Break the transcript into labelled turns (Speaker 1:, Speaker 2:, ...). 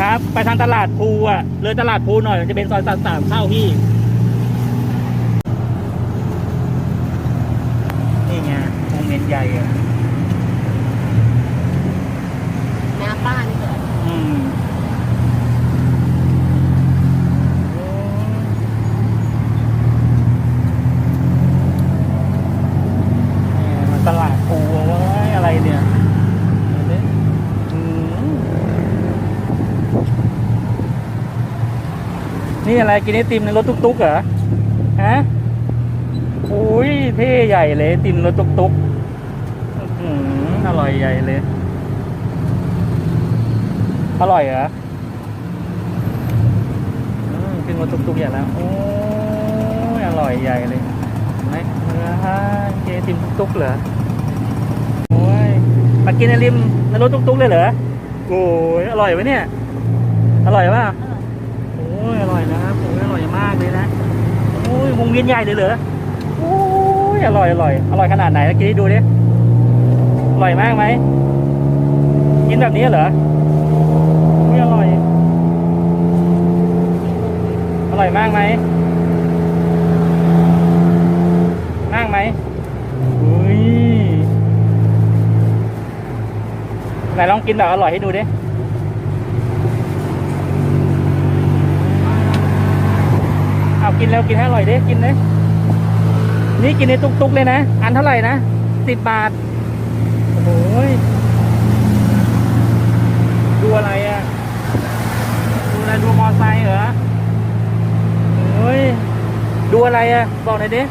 Speaker 1: ครับ ไปทางตลาดภูอะเลยตลาดภูหน่อยมันจะเป็นซอยสามสามเข้าพี่นี่ไงวงเวียนใหญ่อะ
Speaker 2: น้ำบ้านเกิด
Speaker 1: อืมเนี่ยมันตลาดภูเว้ยอะไรเนี่ยดูดิอืม นี่อะไรกินไอติมในรถตุ๊กๆเหรอฮะอุ้ยเท่ใหญ่เลยติมรถตุ๊กๆอื้อร่อยใหญ่เลย อร่อยเหรอมขึ้นรถตุ๊กๆใหญ่แล้วโอ้ยอร่อยใหญ่เลยเห็นไหมเออฮะเจติมตุ๊กๆเหรอโอ้ยมากินไอริมในรถตุ๊กๆเลยเหรอโอ้ยอร่อยวะเนี่ย อร่อยป่ะ อ้ยอร่อยนะครับโอ้ยอร่อยมากเลยนะโอ้ยวงเวียนใหญ่เลยเหรอโอ้ยอร่อยอร่อยอร่อยขนาดไหนเมื่อกี้ดูดิอร่อยมากไหมกินแบบนี้เหรออุ๊ยอร่อย อร่อยมากไหมมากไหมอุ้ยไหนลองกินแบบอร่อยให้ดูดิ กินแล้วกินให้อร่อยเด้กินเลยนี่กินในตุกๆเลยนะ อันเท่าไหร่นะสิบบาท โอ้ยดูอะไรอะ ดูอะไรดูมอไซค์เหรอโอ้ยดูอะไรอะ บอกหน่อยดิ